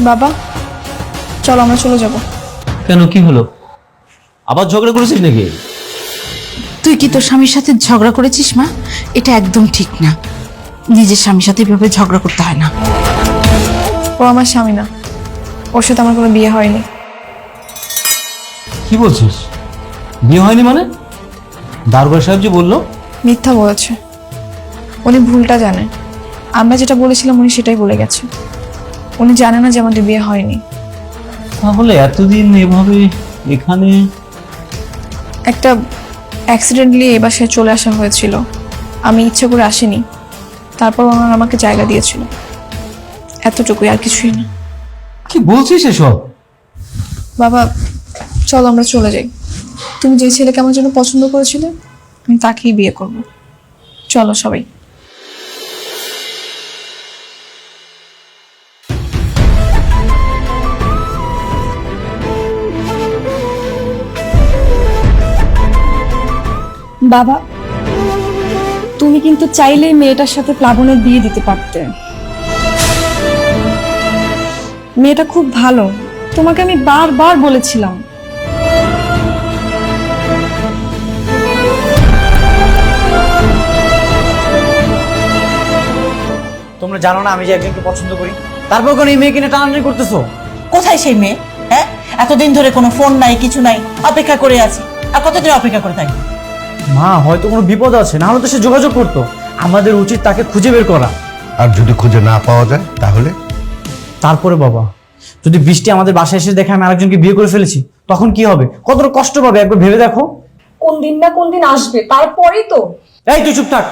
বাবা চলো আমরা চলে যাব। কেন কি হলো? আবার ঝগড়া করেছিস নাকি? তুই কি তোর স্বামীর সাথে ঝগড়া করেছিস মা? এটা একদম ঠিক না। নিজের স্বামীর সাথে এভাবে ঝগড়া করতে হয় না। ও আমার স্বামী না। ওর সাথে আমার কোনো বিয়ে হয়নি। কি বলছিস? বিয়ে হয়নি মানে? দারোগা সাহেব যে বলল? মিথ্যা বলেছে। উনি ভুলটা জানে। আমরা যেটা বলেছিলাম উনি সেটাই বলে গেছে। উনি জানে না যে আমাদের বিয়ে হয়নি। তাহলে এতদিন এভাবে এখানে একটা অ্যাক্সিডেন্টলি এই বাসায় চলে আসা হয়েছিল। আমি ইচ্ছে করে আসিনি। তারপর ওনারা আমাকে জায়গা দিয়েছিল। এতটুকুই আর কিছুই না। কি বলছিস এসব? বাবা চলো আমরা চলে যাই। তুমি যে ছেলেকে আমার জন্য পছন্দ করেছিলে আমি তাকেই বিয়ে করব। চলো সবাই। বাবা তুমি কিন্তু চাইলেই মেয়েটার সাথে প্লাবনের বিয়ে দিতে পারতে। মেয়েটা খুব ভালো তোমাকে আমি বারবার বলেছিলাম। তোমরা জানো না আমি যে একজনকে পছন্দ করি। তারপর কোন এই মেয়ে কিনে টানাটানি করতেছো? কোথায় সেই মেয়ে হ্যাঁ? এতদিন ধরে কোনো ফোন নাই কিছু নাই অপেক্ষা করে আছি। আর কতদিন অপেক্ষা করে থাকবে? মা হয়তো কোনো বিপদ আছে না হলে তো সে যোগাযোগ করতো। আমাদের উচিত তাকে খুঁজে বের করা। আর যদি খুঁজে না পাওয়া যায় তাহলে? তারপরে বাবা যদি বৃষ্টি আমাদের বাসায় এসে দেখে আমি আরেকজনকে বিয়ে করে ফেলেছি তখন কি হবে? কতটা কষ্ট পাবে একবার ভেবে দেখো। কোন দিন না কোন দিন আসবে তারপরেই তো। এই তুই চুপ থাক।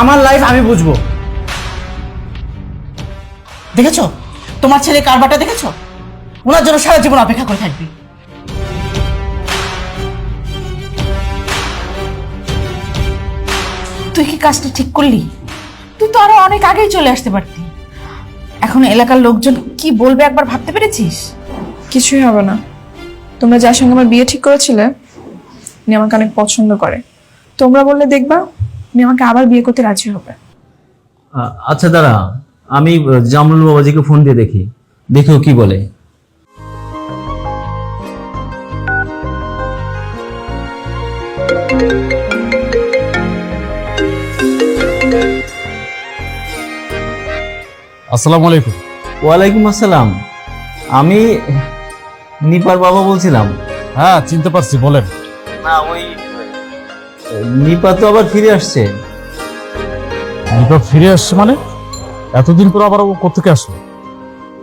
আমার লাইফ আমি বুঝব। দেখেছ? তোমার ছেলে কারবারটা দেখেছ? ওনার জন্য সারা জীবন অপেক্ষা করে থাকবি। তুই কি কাজটা ঠিক করলি? তুই তো আরও অনেক আগেই চলে আসতে পারতি। এখন এলাকার লোকজন কি বলবে একবার ভাবতে পেরেছিস? কিছুই হবে না। তোমরা যার সঙ্গে আমার বিয়ে ঠিক করেছিলে উনি আমাকে অনেক পছন্দ করে। তোমরা বললে দেখবা উনি আমাকে আবার বিয়ে করতে রাজি হবে। আচ্ছা দাঁড়া আমি জামরুল বাবাজিকে ফোন দিয়ে দেখি। দেখেও কি বলে। আসসালামু আলাইকুম। ওয়ালাইকুম আসসালাম। আমি নিপার বাবা বলছিলাম। হ্যাঁ চিনতে পারছি বলেন। না ওই নিপা তো আবার ফিরে আসছে। দীপক ফিরে আসছে মানে? এতদিন পর আবার ও কোথেকে আসলো?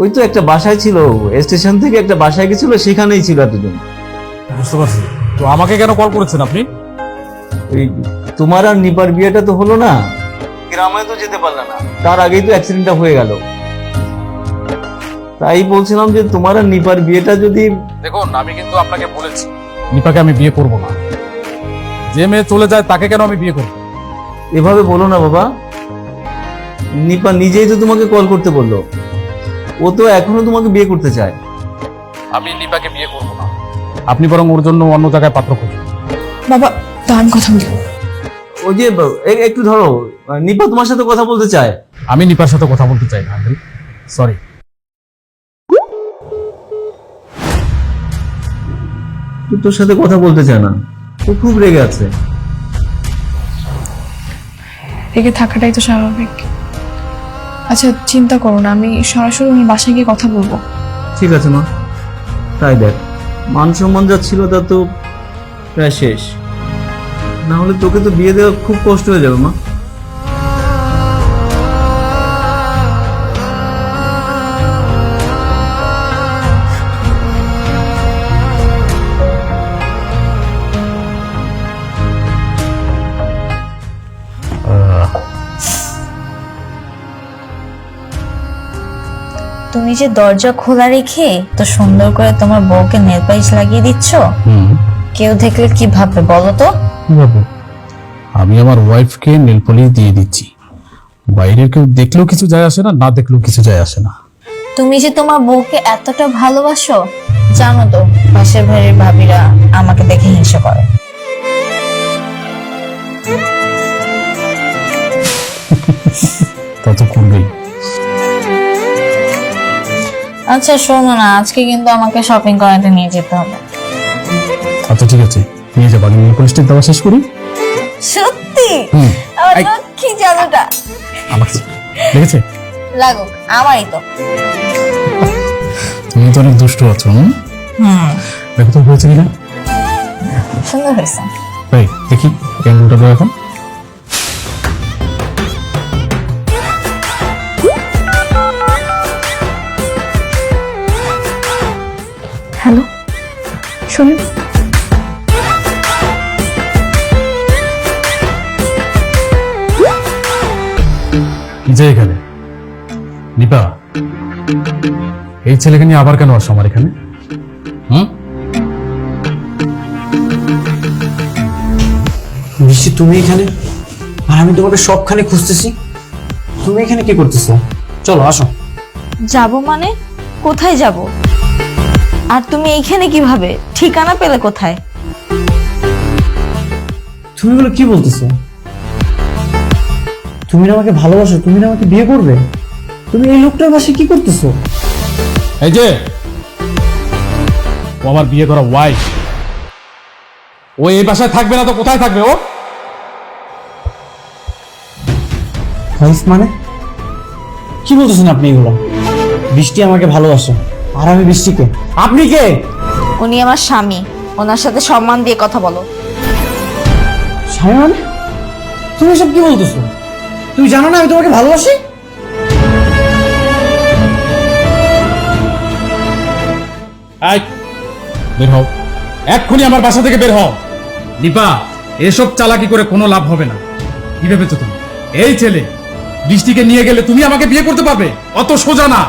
ওই তো একটা বাসায় ছিল স্টেশন থেকে একটা বাসায় গেছিল সেখানেই ছিল এতদিন। বুঝতে পারছি। তো আমাকে কেন কল করেছেন আপনি? ওই তোমার আর নিপার বিয়েটা তো হলো না। গ্রামে তো যেতে পারলে না। তার আগেই তো অ্যাক্সিডেন্টটা হয়ে গেল। তাই বলছিলাম যে তোমার আর নিপার বিয়েটা যদি দেখুন আমি কিন্তু আপনাকে বলেছি নিপাকে আমি বিয়ে করব না। যে মেয়ে চলে যায় তাকে কেন আমি বিয়ে করব? এভাবে বলো না বাবা। নিপা নিজেই তো তোমাকে কল করতে বলল। ও তো এখনও তোমাকে বিয়ে করতে চায়। আমি নিপাকে বিয়ে করব না। আপনি বরং ওর জন্য অন্য জায়গায় পাত্র খুঁজুন। বাবা তা কথা বলি ওই যে একটু ধরো নিপা তোমার সাথে কথা বলতে চায়। আমি নিপার সাথে কথা বলতে চাই না সরি তো তোর সাথে কথা বলতে চায় না। ও খুব রেগে আছে। রেগে থাকাটাই তো স্বাভাবিক। আচ্ছা চিন্তা করো না আমি সরাসরি ওনার বাসায় গিয়ে কথা বলব। ঠিক আছে মা। তাই দেখ মান সম্মান যা ছিল তা তো প্রায় শেষ। না হলে তোকে তো বিয়ে দেওয়া খুব কষ্ট হয়ে যাবে মা। তুমি যে দরজা খোলা রেখে তো সুন্দর করে তোমার বউকে নেল পালিশ লাগিয়ে দিচ্ছ কেউ দেখলে কি ভাববে বলো তো? কীভাবে আমি আমার ওয়াইফকে নেল পলিশ দিয়ে দিচ্ছি। বাইরের কেউ দেখলেও কিছু যায় আসে না না দেখলেও কিছু যায় আসে না। তুমি যে তোমার বউকে এতটা ভালোবাসো জানো তো পাশের বাড়ির ভাবিরা আমাকে দেখে হিংসা করে। তা তো করবেই। আচ্ছা শোনো না আজকে কিন্তু আমাকে শপিং করাতে নিয়ে যেতে হবে। আচ্ছা ঠিক আছে। নিয়ে যাব। নেল পলিশটা দেওয়া শেষ করি? সত্যি? আমার। লক্ষ্মী জাদুটা। আমাকে দেখেছে? লাগুক আমারই তো। তুমি তো অনেক দুষ্ট আছো হুম? দেখো তো হয়েছে কিনা? সুন্দর হয়েছে। তাই দেখি ক্যান্ডেলটা দাও এখন। হ্যালো শুনুন। যে এখানে। নিপা এই ছেলেকে নিয়ে আবার কেন আসো আমার এখানে? হুম? বৃষ্টি তুমি এখানে? আর আমি তোমাকে সবখানে খুঁজতেছি। তুমি এখানে কি করতেছো? চলো আসো। যাব মানে? কোথায় যাব? আর তুমি এইখানে কীভাবে? ঠিকানা পেলে কোথায়? তুমি এগুলো কি বলতেছো? তুমি না আমাকে ভালোবাসো তুমি না আমাকে বিয়ে করবে? তুমি এই লোকটার পাশে কি করতেছো? এই যে ও আমার বিয়ে করা ওয়াইফ ও এই বাসায় থাকবে না তো কোথায় থাকবে ও? হাইস মানে? কি বলতেছেন আপনি এগুলো? বৃষ্টি আমাকে ভালোবাসে। আর আমি বৃষ্টিকে আপনি কে? উনি আমার স্বামী। ওনার সাথে সম্মান দিয়ে কথা বলো। স্বামী মানে? তুমি সব কি বলতেছো? তুমি জানো না আমি তোমাকে ভালোবাসি? বের হও। এক্ষুনি আমার বাসা থেকে বের হও। নিপা এসব চালাকি করে কোনো লাভ হবে না। কি ভেবেছো তুমি? এই ছেলে বৃষ্টিকে নিয়ে গেলে তুমি আমাকে বিয়ে করতে পারবে? অত সোজা না।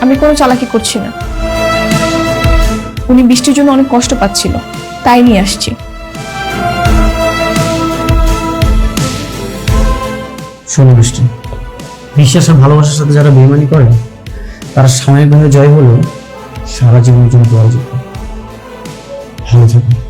আমি কোনো চালাকি করছি না। উনি বৃষ্টির জন্য অনেক কষ্ট পাচ্ছিল। তাই নিয়ে আসছি। শোনো বৃষ্টি বিশ্বাস আর ভালোবাসার সাথে যারা বেমানি করে, তারা সাময়িকভাবে জয় হলেও সারা জীবনের জন্য পরাজিত ভালো থাকবে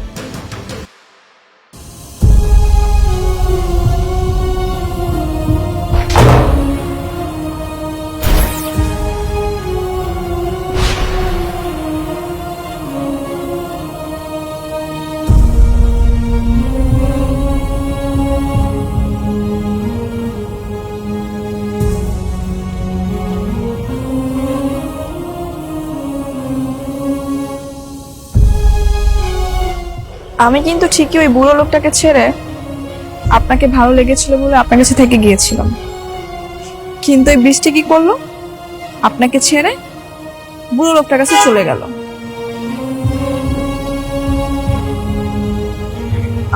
আমি কিন্তু ঠিকই ওই বুড়ো লোকটাকে ছেড়ে আপনাকে ভালো লেগেছিল বলে আপনার কাছে থেকে গিয়েছিলাম। কিন্তু এই বৃষ্টি কি করল? আপনাকে ছেড়ে বুড়ো লোকটার কাছে চলে গেল।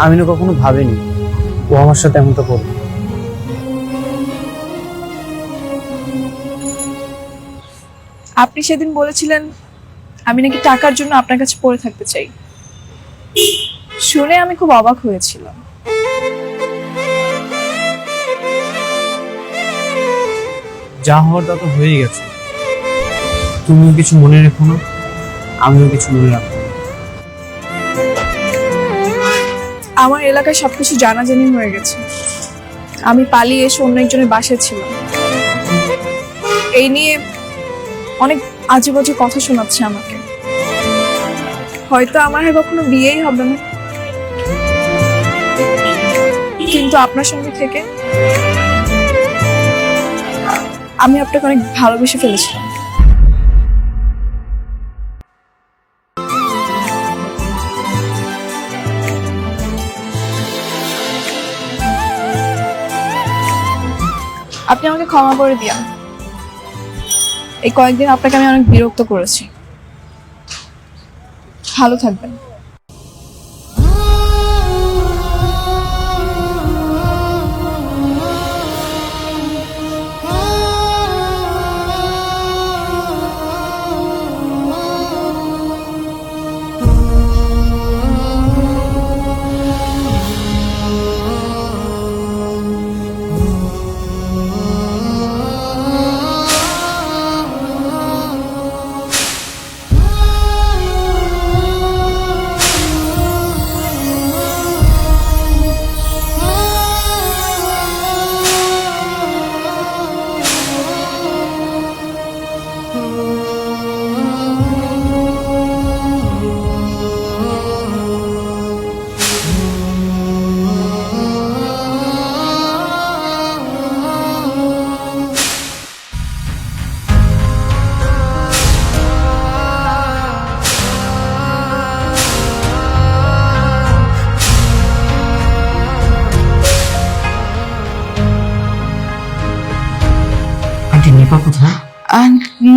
আমি না কখনো ভাবিনি ও আমার সাথে এমনটা করবে। আপনি সেদিন বলেছিলেন আমি নাকি টাকার জন্য আপনার কাছে পড়ে থাকতে চাই। শুনে আমি খুব অবাক হয়েছিলাম। যা হওয়ার তা তো হয়ে গেছে। তুমিও কিছু মনে রেখো না আমিও কিছু মনে রাখব না। আমার এলাকায় সবকিছু জানাজানি হয়ে গেছে। আমি পালিয়ে এসে অন্য একজনের বাসায় ছিলাম। এই নিয়ে অনেক আজে বাজে কথা শোনাচ্ছে আমাকে। হয়তো আমার আর কখনো বিয়েই হবে না। কিন্তু আপনার সঙ্গে থেকে আমি আপনাকে অনেক ভালোবেসে ফেলেছিলাম। আপনি আমাকে ক্ষমা করে দিন এই কয়েকদিন আপনাকে আমি অনেক বিরক্ত করেছি। ভালো থাকবেন।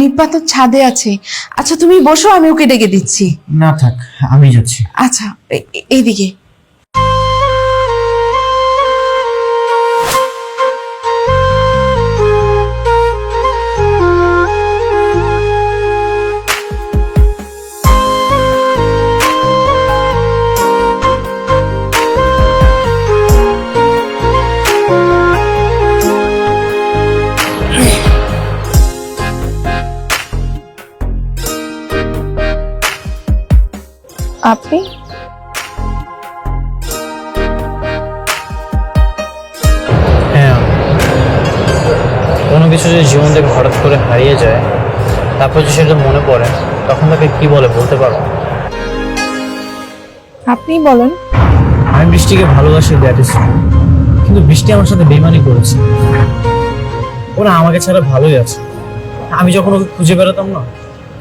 নিপা তো ছাদে আছে। আচ্ছা তুমি বসো আমি ওকে ডেকে দিচ্ছি। না থাক আমি যাচ্ছি। আচ্ছা এইদিকে আপনি? হ্যাঁ। কোনো কিছু যদি জীবন থেকে হঠাৎ করে হারিয়ে যায় তারপর যদি সেটা মনে পড়ে তখন তাকে কি বলে বলতে পারো? আপনি বলেন। আমি বৃষ্টিকে ভালোবাসি দ্যাট ইজ কিন্তু বৃষ্টি আমার সাথে বেমানি করেছে। ওরা আমাকে ছাড়া ভালোই আছে। আমি যখন ওকে খুঁজে বেড়াতাম না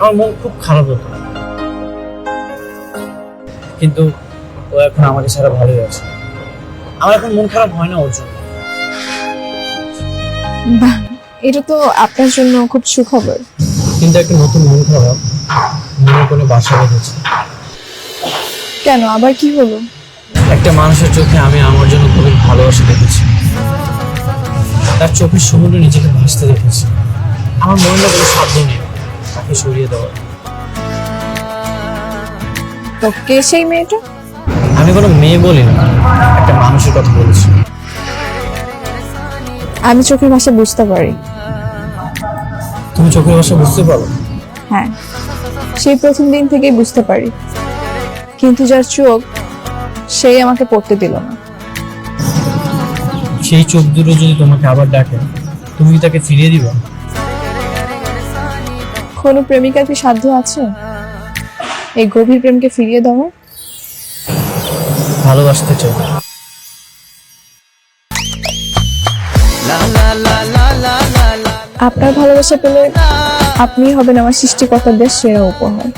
আমার মন খুব খারাপ হতো। কিন্তু ও এখন আমাকে ছাড়া ভালোই আছে। আমার এখন মন খারাপ হয় না ওর জন্য। বাহ এটা তো আপনার জন্য খুব সুখবর। কিন্তু একটা নতুন মন খারাপ মনে কোনো বাসা বেঁধেছে। কেন আবার কি হলো? একটা মানুষের চোখে আমি আমার জন্য খুবই ভালোবাসা দেখেছি। তার চোখের সমুদ্রে নিজেকে ভাসতে দেখেছি। আমার মনে কোনো সাধ্য নেই। তাকে সরিয়ে দেওয়ার তো কে সেই মেয়েটা? আমি কোনো মেয়ে বলি না একটা মানুষের কথা বলেছি। আমি চোখের ভাষা বুঝতে পারি। তুমি চোখের ভাষা বুঝতে পারো? হ্যাঁ সেই প্রথম দিন থেকেই বুঝতে পারি। কিন্তু যার চোখ সেই আমাকে পড়তে দিল না। সেই চোখ দুটো যদি তোমাকে আবার ডাকে তুমি কি তাকে ফিরিয়ে দিবা? কোনো প্রেমিকার কি সাধ্য আছে? এই গভীর প্রেমকে ফিরিয়ে দাও। ভালোবাসতে চাই। আপনার ভালোবাসা পেলে আপনি হবেন আমার সৃষ্টিকর্তাদের সেরা উপহার।